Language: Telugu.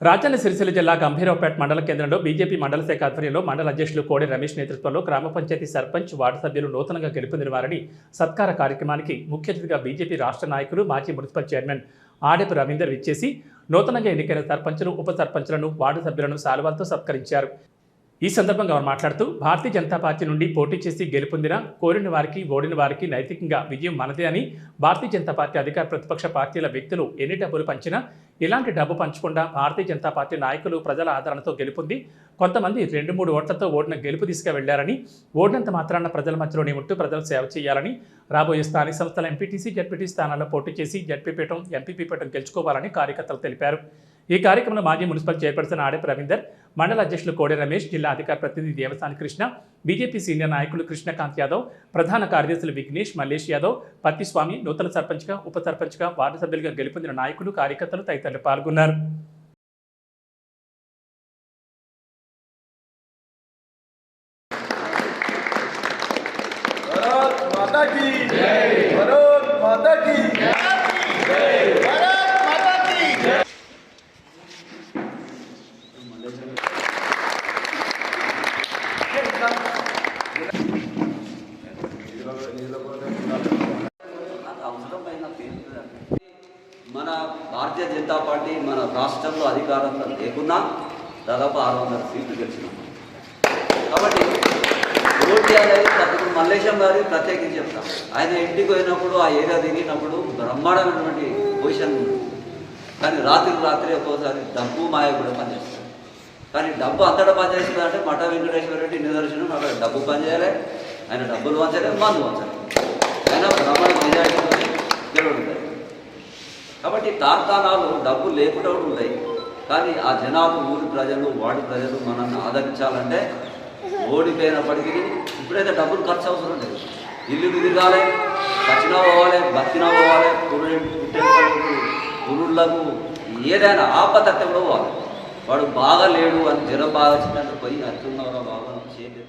రాజన్న సిరిసిల్ల జిల్లా గంభీరావుపేట మండల కేంద్రంలో బీజేపీ మండల శాఖ ఆధ్వర్యంలో మండల అధ్యక్షులు కోడి రమేష్ నేతృత్వంలో గ్రామ పంచాయతీ సర్పంచ్ వార్డు సభ్యులు నూతనంగా గెలుపొందిన వారిని సత్కార కార్యక్రమానికి ముఖ్య అతిథిగా బీజేపీ రాష్ట్ర నాయకులు మాజీ మున్సిపల్ చైర్మన్ ఆడెపు రవీందర్ ఇచ్చేసి నూతనంగా ఎన్నికైన సర్పంచులు ఉప సర్పంచులను వార్డు సభ్యులను శాలువాలతో సత్కరించారు. ఈ సందర్భంగా వారు మాట్లాడుతూ భారతీయ జనతా పార్టీ నుండి పోటీ చేసి గెలుపొందిన కోరిన వారికి ఓడిన వారికి నైతికంగా విజయం మనదే అని భారతీయ జనతా పార్టీ అధికార ప్రతిపక్ష పార్టీల వ్యక్తులు ఎన్ని డబ్బులు పంచినా ఇలాంటి డబ్బు పంచకుండా భారతీయ జనతా పార్టీ నాయకులు ప్రజల ఆదరణతో గెలుపొంది కొంతమంది రెండు మూడు ఓట్లతో ఓడిన గెలుపు తీసుకువెళ్ళారని ఓడినంత మాత్రాన ప్రజల మధ్యలోనే ఉంటూ ప్రజలు సేవ చేయాలని రాబోయే స్థానిక సంస్థల ఎంపీటీసీ జడ్పీటీ స్థానాల్లో పోటీ చేసి జడ్పీ పీఠం ఎంపీపీ పీఠం గెలుచుకోవాలని కార్యకర్తలు తెలిపారు. ఈ కార్యక్రమంలో మాజీ మున్సిపల్ చైర్పర్సన్ ఆడెపు రవీందర్ మండల అధ్యక్షులు కోడె రమేష్ జిల్లా అధికార ప్రతినిధి దేవసాని కృష్ణ బీజేపీ సీనియర్ నాయకులు కృష్ణకాంత్ యాదవ్ ప్రధాన కార్యదర్శులు విఘ్నేష్ మల్లేష్ యాదవ్ పత్తిస్వామి నూతన సర్పంచ్గా ఉప సర్పంచ్గా వార్డు సభ్యులుగా గెలుపొందిన నాయకులు కార్యకర్తలు తదితరులు పాల్గొన్నారు भारत माता की जय మన భారతీయ జనతా పార్టీ మన రాష్ట్రంలో అధికారంలో లేకున్నా దాదాపు ఆరు వందల సీట్లు గెలిచినాం. కాబట్టి ఓటీ అనేది అప్పుడు మల్లేశం గారి ప్రత్యేకించి చెప్తాం. ఆయన ఇంటికి పోయినప్పుడు ఆ ఏరియా తిరిగినప్పుడు బ్రహ్మాండమైనటువంటి పొజిషన్ కానీ రాత్రి రాత్రి ఒక్కోసారి డబ్బు మాయ కూడా పనిచేస్తుంది. కానీ డబ్బు అంతటా పనిచేస్తుందంటే మఠ వెంకటేశ్వర రెడ్డి నిదర్శనం అక్కడ డబ్బు పనిచేయాలి. ఆయన డబ్బులు వంచలేదు మందు వంచాలి. ఆయన బ్రహ్మాండ మెజారిటీతో గెలవడం కాబట్టి తార్తానాలు డబ్బు లేకుండా ఉంటాయి. కానీ ఆ జనాలు ఊరి ప్రజలు వాడి ప్రజలు మనల్ని ఆదరించాలంటే ఓడిపోయినప్పటికీ ఇప్పుడైతే డబ్బులు ఖర్చు అవసరం లేదు. ఇల్లు తిరగాలి ఖచ్చినా పోవాలి బతికినా పోవాలి పురుళ్ళకు ఏదైనా ఆపతత్వంలో పోవాలి. వాడు బాగా లేడు అని జ్వరం బాగా వచ్చినట్టు పోయి అత్యున్నవరా బాగా చేతి